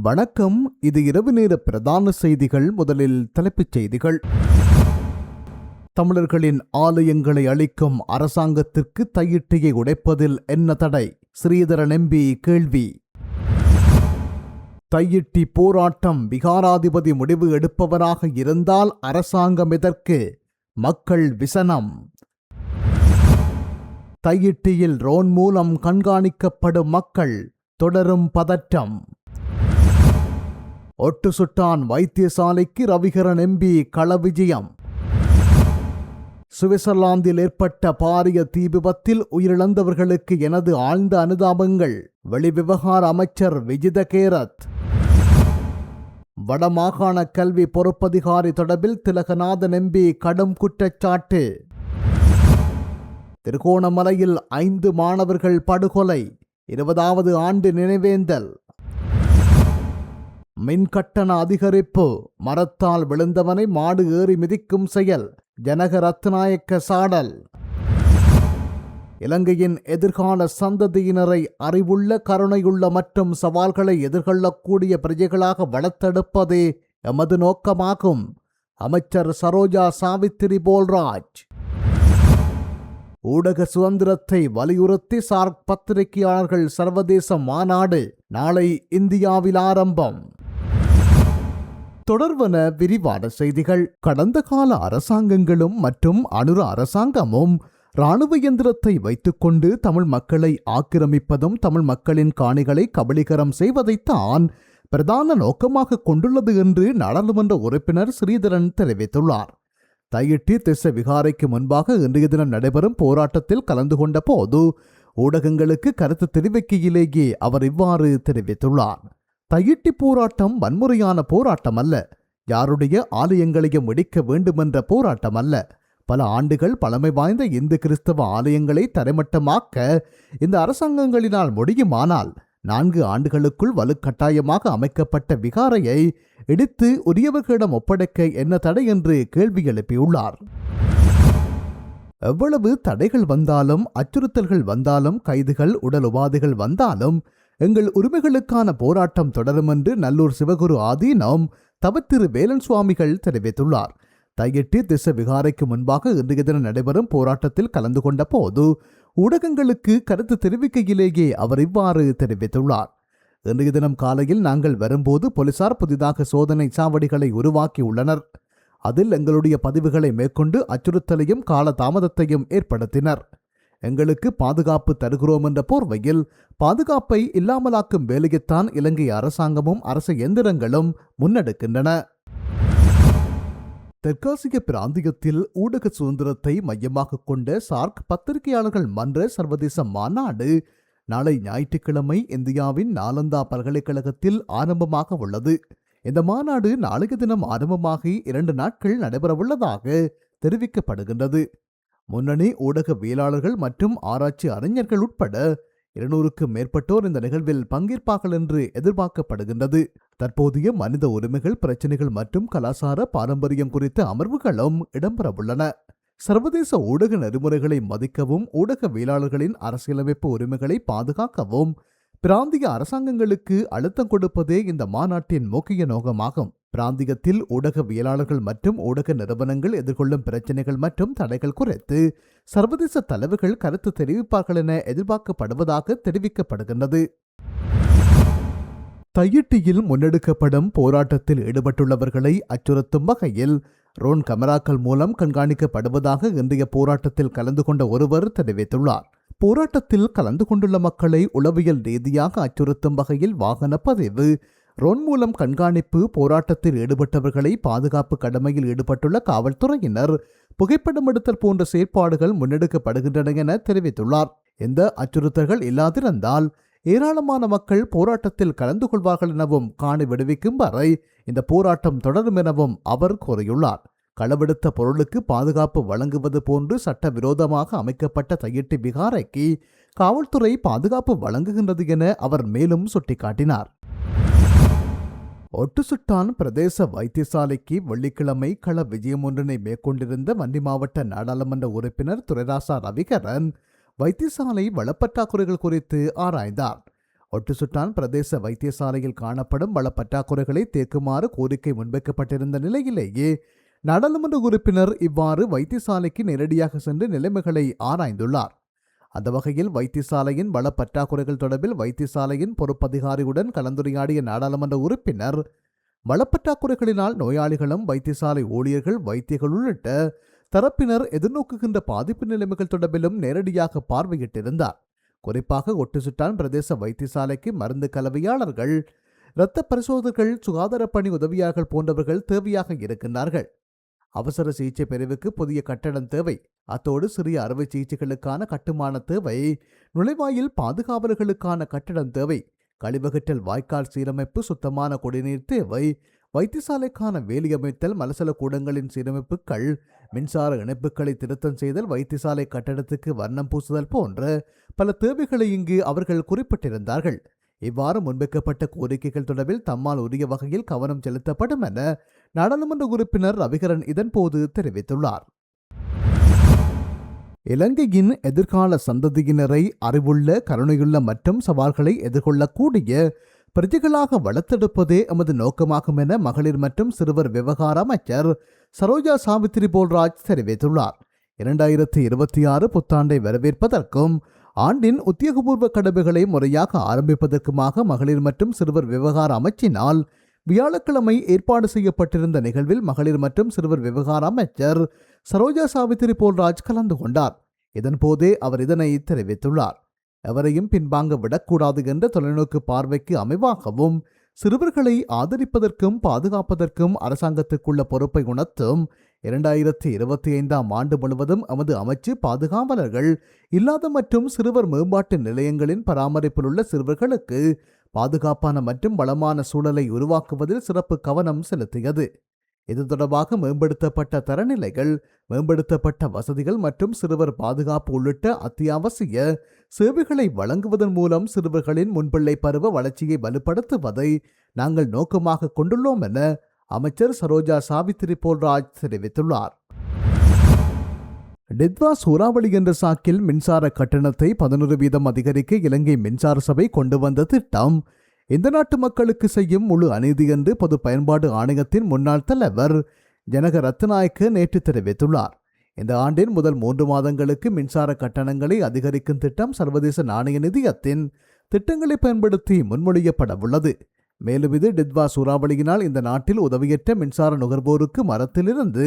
வணக்கம். இது இரவு நேர பிரதான செய்திகள். முதலில் தலைப்புச் செய்திகள். தமிழர்களின் ஆலயங்களை அளிக்கும் அரசாங்கத்திற்கு தையிட்டியை உடைப்பதில் என்ன தடை? ஸ்ரீதரன் எம்பி கேள்வி. தையிட்டி போராட்டம் விகாராதிபதி முடிவு எடுப்பவராக இருந்தால் அரசாங்கம் எதற்கு? மக்கள் விசனம். தையிட்டியில் ரோன் மூலம் கண்காணிக்கப்படும் மக்கள் தொடரும் பதற்றம். ஒட்டு சுட்டான் வைத்தியசாலைக்கு ரவிகரன் எம்பி கள விஜயம் சுவிட்சர்லாந்தில் ஏற்பட்ட பாரிய தீ விபத்தில் உயிரிழந்தவர்களுக்கு எனது ஆழ்ந்த அனுதாபங்கள். வெளிவிவகார அமைச்சர் விஜித கேரத். வடமாகாண கல்வி பொறுப்பதிகாரி தொடர்பில் திலகநாதன் எம்பி கடும் குற்றச்சாட்டு. திருகோணமலையில் ஐந்து மாணவர்கள் படுகொலை. இருபதாவது ஆண்டு நினைவேந்தல். மின்கட்டண அதிகரிப்பு மரத்தால் விழுந்தவனை மாடு ஏறி மிதிக்கும் செயல் ஜனக ரத்நாயக்க சாடல். இலங்கையின் எதிர்கால சந்ததியினரை அறிவுள்ள கருணையுள்ள மற்றும் சவால்களை எதிர்கொள்ளக்கூடிய பிரஜைகளாக வளர்த்தெடுப்பதே எமது நோக்கமாகும். அமைச்சர் சரோஜா சாவித்திரி போல்ராஜ். ஊடக சுதந்திரத்தை வலியுறுத்தி சார்க் பத்திரிகையாளர்கள் சர்வதேச மாநாடு நாளை இந்தியாவில் ஆரம்பம். தொடர்வன விரிவான செய்திகள். கடந்த கால அரசாங்கங்களும் மற்றும் அனுர அரசாங்கமும் இராணுவ இயந்திரத்தை வைத்துக்கொண்டு தமிழ் மக்களை ஆக்கிரமிப்பதும் தமிழ் மக்களின் காணிகளை கபலீகரம் செய்வதைத்தான் பிரதான நோக்கமாக கொண்டுள்ளது என்று நாடாளுமன்ற உறுப்பினர் ஸ்ரீதரன் தெரிவித்துள்ளார். தையிட்டி திச விகாரைக்கு முன்பாக இன்றைய தினம் நடைபெறும் போராட்டத்தில் கலந்து கொண்ட போது ஊடகங்களுக்கு கருத்து தெரிவிக்கையிலேயே அவர் இவ்வாறு தெரிவித்துள்ளார். தையிட்டி போராட்டம் வன்முறையான போராட்டம் அல்ல யாருடைய ஆலயங்களையும் இடிக்க வேண்டுமென்ற போராட்டம் அல்ல பல ஆண்டுகள் பழமை வாய்ந்த இந்து கிறிஸ்தவ ஆலயங்களை தரைமட்டமாக்க இந்த அரசாங்கங்களினால் முடியுமானால் நான்கு ஆண்டுகளுக்குள் வலுக்கட்டாயமாக அமைக்கப்பட்ட விகாரையை இடித்து உரியவர்களிடம் ஒப்படைக்க என்ன தடை என்று கேள்வி எழுப்பியுள்ளார். எவ்வளவு தடைகள் வந்தாலும் அச்சுறுத்தல்கள் வந்தாலும் கைதுகள் உடல் உபாதைகள் வந்தாலும் எங்கள் உரிமைகளுக்கான போராட்டம் தொடரும் என்று நல்லூர் சிவகுரு ஆதீனம் தவத்திரு வேலன் சுவாமிகள் தெரிவித்துள்ளார். தையிட்டி திச விகாரைக்கு முன்பாக இன்றைய தினம் நடைபெறும் போராட்டத்தில் கலந்து கொண்ட போது ஊடகங்களுக்கு கருத்து தெரிவிக்கையிலேயே அவர் இவ்வாறு தெரிவித்துள்ளார். இன்றைய தினம் காலையில் நாங்கள் வரும்போது போலீசார் புதிதாக சோதனை சாவடிகளை உருவாக்கியுள்ளனர் அதில் எங்களுடைய பதிவுகளை மேற்கொண்டு அச்சுறுத்தலையும் கால தாமதத்தையும் ஏற்படுத்தினர். எங்களுக்கு பாதுகாப்பு தருகிறோம் என்ற போர்வையில் பாதுகாப்பை இல்லாமலாக்கும் வேலையைத்தான் இலங்கை அரசாங்கமும் அரச எந்திரங்களும் முன்னெடுக்கின்றன. தெற்காசிய பிராந்தியத்தில் ஊடக சுதந்திரத்தை மையமாக கொண்ட சார்க் பத்திரிகையாளர்கள் மன்ற சர்வதேச மாநாடு நாளை ஞாயிற்றுக்கிழமை இந்தியாவின் நாலந்தா பல்கலைக்கழகத்தில் ஆரம்பமாக உள்ளது. இந்த மாநாடு நாளைய தினம் ஆரம்பமாகி இரண்டு நாட்கள் நடைபெறவுள்ளதாக தெரிவிக்கப்படுகின்றது. முன்னணி ஊடகவியலாளர்கள் மற்றும் ஆராய்ச்சி அறிஞர்கள் உட்பட இருநூறுக்கும் மேற்பட்டோர் இந்த நிகழ்வில் பங்கேற்பார்கள் என்று எதிர்பார்க்கப்படுகின்றது. தற்போதைய மனித உரிமைகள் பிரச்சினைகள் மற்றும் கலாசார பாரம்பரியம் குறித்த அமர்வுகளும் இடம்பெறவுள்ளன. சர்வதேச ஊடக நெறிமுறைகளை மதிக்கவும் ஊடகவியலாளர்களின் அரசியலமைப்பு உரிமைகளை பாதுகாக்கவும் பிராந்திய அரசாங்கங்களுக்கு அழுத்தம் கொடுப்பதே இந்த மாநாட்டின் முக்கிய நோக்கமாகும். பிராந்தியத்தில் ஊடகவியலாளர்கள் மற்றும் ஊடக நிறுவனங்கள் எதிர்கொள்ளும் பிரச்சினைகள் மற்றும் தடைகள் குறித்து சர்வதேச தலைவர்கள் கருத்து தெரிவிப்பார்கள் என எதிர்பார்க்கப்படுவதாக தெரிவிக்கப்படுகின்றது. தையிட்டியில் முன்னெடுக்கப்படும் போராட்டத்தில் ஈடுபட்டுள்ளவர்களை அச்சுறுத்தும் வகையில் ரோன் கமராக்கள் மூலம் கண்காணிக்கப்படுவதாக இன்றைய போராட்டத்தில் கலந்து கொண்ட ஒருவர் தெரிவித்துள்ளார். போராட்டத்தில் கலந்து கொண்டுள்ள மக்களை உளவியல் ரீதியாக அச்சுறுத்தும் வகையில் வாகன பதிவு. ரோன் மூலம் கண்காணிப்பு போராட்டத்தில் ஈடுபட்டவர்களை பாதுகாப்பு கடமையில் ஈடுபட்டுள்ள காவல்துறையினர் புகைப்படம் எடுத்தல் போன்ற செயற்பாடுகள் முன்னெடுக்கப்படுகின்றன என தெரிவித்துள்ளார். எந்த அச்சுறுத்தல்கள் இல்லாதிருந்தால் ஏராளமான மக்கள் போராட்டத்தில் கலந்து கொள்வார்கள் எனவும் காணி விடுவிக்கும் வரை இந்த போராட்டம் தொடரும் எனவும் அவர் கூறியுள்ளார். களவெடுத்த பொருளுக்கு பாதுகாப்பு வழங்குவது போன்று சட்டவிரோதமாக அமைக்கப்பட்ட தையிட்டு விகாரைக்கு காவல்துறை பாதுகாப்பு வழங்குகின்றது என அவர் மேலும் சுட்டிக்காட்டினார். ஒட்டுசுட்டான் பிரதேச வைத்தியசாலைக்கு வெள்ளிக்கிழமை கள விஜயம் ஒன்றினை மேற்கொண்டிருந்த வன்னி மாவட்ட நாடாளுமன்ற உறுப்பினர் துரைராசா ரவிகரன் வைத்தியசாலை வளப்பற்றாக்குறைகள் குறித்து ஆராய்ந்தார். ஒட்டுசுட்டான் பிரதேச வைத்தியசாலையில் காணப்படும் வளப்பற்றாக்குறைகளை தேக்குமாறு கோரிக்கை முன்வைக்கப்பட்டிருந்த நிலையிலேயே நாடாளுமன்ற உறுப்பினர் இவ்வாறு வைத்தியசாலைக்கு நேரடியாக சென்று நிலைமைகளை ஆராய்ந்துள்ளார். அந்த வகையில் வைத்தியசாலையின் வள பற்றாக்குறைகள் தொடர்பில் வைத்தியசாலையின் பொறுப்பதிகாரியுடன் கலந்துரையாடிய நாடாளுமன்ற உறுப்பினர் வளப்பற்றாக்குறைகளினால் நோயாளிகளும் வைத்தியசாலை ஊழியர்கள் வைத்தியர்கள் உள்ளிட்ட தரப்பினர் எதிர்நோக்குகின்ற பாதிப்பு நிலைமைகள் தொடர்பிலும் நேரடியாக பார்வையிட்டிருந்தார். குறிப்பாக ஒட்டுசுட்டான் பிரதேச வைத்தியசாலைக்கு மருந்து கலவையாளர்கள் இரத்த பரிசோதகர்கள் சுகாதார பணி உதவியாளர்கள் போன்றவர்கள் தேவையாக இருக்கின்றார்கள். அவசர சிகிச்சை பிரிவுக்கு புதிய கட்டடம் தேவை. அத்தோடு சிறிய அறுவை சிகிச்சைகளுக்கான கட்டுமான தேவை. நுழைவாயில் பாதுகாவலர்களுக்கான கட்டடம் தேவை. கழிவகற்றல் வாய்க்கால் சீரமைப்பு சுத்தமான குடிநீர் தேவை. வைத்தியசாலைக்கான வேலியமைத்தல் மலசல கூடங்களின் சீரமைப்புகள் மின்சார இணைப்புகளை திருத்தம் செய்தல் வைத்தியசாலை கட்டடத்துக்கு வர்ணம் பூசுதல் போன்ற பல தேவைகளை இங்கு அவர்கள் குறிப்பிட்டிருந்தார்கள். இவ்வாறு முன்வைக்கப்பட்ட கோரிக்கைகள் தொடர்பில் தம்மால் உரிய வகையில் கவனம் செலுத்தப்படும் என நாடாளுமன்ற உறுப்பினர் ரவிகரன் இதன்போது தெரிவித்துள்ளார். இலங்கையின் எதிர்கால சந்ததியினரை அறிவுள்ள கருணையுள்ள மற்றும் சவால்களை எதிர்கொள்ளக்கூடிய பிரஜைகளாக வளர்த்தெடுப்பதே எமது நோக்கமாகும் என மகளிர் மற்றும் சிறுவர் விவகார அமைச்சர் சரோஜா சாவித்திரி போல்ராஜ் தெரிவித்துள்ளார். இரண்டாயிரத்தி இருபத்தி ஆறு புத்தாண்டை வரவேற்பதற்கும் ஆண்டின் உத்தியோகபூர்வ கடமைகளை முறையாக ஆரம்பிப்பதற்குமாக மகளிர் மற்றும் சிறுவர் விவகார அமைச்சினால் வியாழக்கிழமை ஏற்பாடு செய்யப்பட்டிருந்த நிகழ்வில் மகளிர் மற்றும் சிறுவர் விவகார அமைச்சர் சரோஜா சாவித்திரி போல்ராஜ் கலந்து கொண்டார். இதன்போதே அவர் இதனை தெரிவித்துள்ளார். எவரையும் பின்வாங்க விடக்கூடாது என்ற தொலைநோக்கு பார்வைக்கு அமைவாகவும் சிறுவர்களை ஆதரிப்பதற்கும் பாதுகாப்பதற்கும் அரசாங்கத்துக்குள்ள பொறுப்பை உணர்த்தும் இரண்டாயிரத்தி இருபத்தி ஐந்தாம் ஆண்டு முழுவதும் எமது அமைச்சு பாதுகாவலர்கள் இல்லாத மற்றும் சிறுவர் மேம்பாட்டு நிலையங்களின் பராமரிப்பில் உள்ள சிறுவர்களுக்கு பாதுகாப்பான மற்றும் வளமான சூழலை உருவாக்குவதில் சிறப்பு கவனம் செலுத்தியது. இது தொடர்பாக மேம்படுத்தப்பட்ட தரநிலைகள் மேம்படுத்தப்பட்ட வசதிகள் மற்றும் சிறுவர் பாதுகாப்பு உள்ளிட்ட அத்தியாவசிய சேவைகளை வழங்குவதன் மூலம் சிறுவர்களின் முன்பிள்ளை பருவ வளர்ச்சியை வலுப்படுத்துவதை நாங்கள் நோக்கமாக கொண்டுள்ளோம் என அமைச்சர் சரோஜா சாவித்திரி போல்ராஜ் தெரிவித்துள்ளார். டித்வா சூறாவளி என்ற சாக்கில் மின்சார கட்டணத்தை பதினொரு வீதம் அதிகரிக்க இலங்கை மின்சார சபை கொண்டு வந்த திட்டம். இந்த நாட்டு மக்களுக்கு செய்யும் முழு அநீதி என்று பொது பயன்பாடு ஆணையத்தின் முன்னாள் தலைவர் ஜனக ரத்நாயக்க நேற்று தெரிவித்துள்ளார். இந்த ஆண்டின் முதல் மூன்று மாதங்களுக்கு மின்சார கட்டணங்களை அதிகரிக்கும் திட்டம் சர்வதேச நாணய நிதியத்தின் திட்டங்களை பயன்படுத்தி முன்மொழியப்பட உள்ளது மேலும் இது டித்வா சூறாவளியினால் இந்த நாட்டில் உதவியற்ற மின்சார நுகர்வோருக்கு மரத்திலிருந்து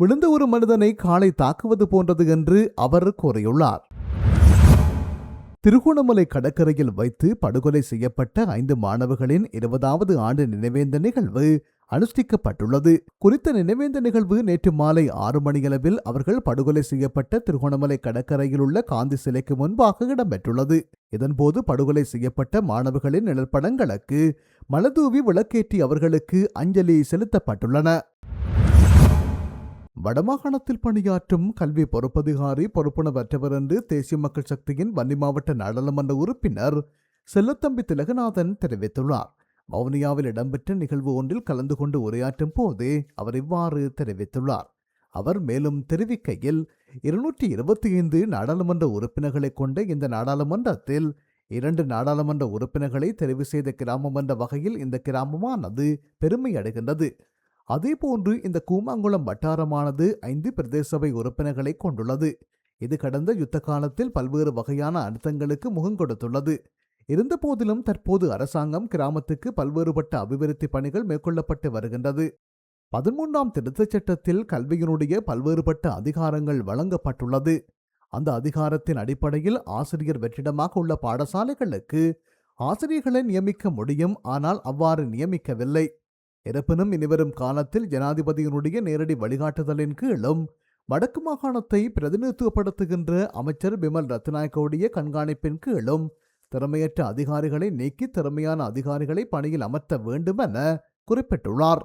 விழுந்த ஒரு மனிதனை காலை தாக்குவது போன்றது என்று அவர் கூறியுள்ளார். திருகோணமலை கடற்கரையில் வைத்து படுகொலை செய்யப்பட்ட ஐந்து மாணவர்களின் இருபதாவது ஆண்டு நினைவேந்த நிகழ்வு அனுஷ்டிக்கப்பட்டுள்ளது. குறித்த நினைவேந்த நிகழ்வு நேற்று மாலை ஆறு மணியளவில் அவர்கள் படுகொலை செய்யப்பட்ட திருகோணமலை கடற்கரையில் உள்ள காந்தி சிலைக்கு முன்பாக இடம்பெற்றுள்ளது இதன்போது படுகொலை செய்யப்பட்ட மாணவர்களின் நிழற்படங்களுக்கு மலதூவி விளக்கேற்றி அவர்களுக்கு அஞ்சலி செலுத்தப்பட்டுள்ளன. வடமாகாணத்தில் பணியாற்றும் கல்வி பொறுப்பதிகாரி பொறுப்புணவற்றவர் என்று தேசிய மக்கள் சக்தியின் வன்னி மாவட்ட நாடாளுமன்ற உறுப்பினர் செல்லத்தம்பி திலகநாதன் தெரிவித்துள்ளார். வவுனியாவில் இடம்பெற்ற நிகழ்வு ஒன்றில் கலந்து கொண்டு உரையாற்றும் போதே அவர் இவ்வாறு தெரிவித்துள்ளார். அவர் மேலும் தெரிவிக்கையில் இருநூற்றி இருபத்தி ஐந்து நாடாளுமன்ற உறுப்பினர்களை கொண்ட இந்த நாடாளுமன்றத்தில் இரண்டு நாடாளுமன்ற உறுப்பினர்களை தெரிவு செய்த கிராமம் என்ற வகையில் இந்த கிராமமானது பெருமை அடைகின்றது அதேபோன்று இந்த கூமாங்குளம் வட்டாரமானது ஐந்து பிரதேச சபை உறுப்பினர்களை கொண்டுள்ளது. இது கடந்த யுத்த காலத்தில் பல்வேறு வகையான அழுத்தங்களுக்கு முகம் கொடுத்துள்ளது. இருந்தபோதிலும் தற்போது அரசாங்கம் கிராமத்துக்கு பல்வேறுபட்ட அபிவிருத்தி பணிகள் மேற்கொள்ளப்பட்டு வருகின்றது. பதிமூன்றாம் திருத்தச் சட்டத்தில் கல்வியினுடைய பல்வேறுபட்ட அதிகாரங்கள் வழங்கப்பட்டுள்ளது. அந்த அதிகாரத்தின் அடிப்படையில் ஆசிரியர் வெற்றிடமாக உள்ள பாடசாலைகளுக்கு ஆசிரியர்களை நியமிக்க முடியும் ஆனால் அவ்வாறு நியமிக்கவில்லை. இருப்பினும் இனிவரும் காலத்தில் ஜனாதிபதியினுடைய நேரடி வழிகாட்டுதலின் கீழும் வடக்கு மாகாணத்தை பிரதிநிதித்துவப்படுத்துகின்ற அமைச்சர் பிமல் ரத்நாயக்கவுடைய கண்காணிப்பின் கீழும் திறமையற்ற அதிகாரிகளை நீக்கி திறமையான அதிகாரிகளை பணியில் அமர்த்த வேண்டுமென குறிப்பிட்டுள்ளார்.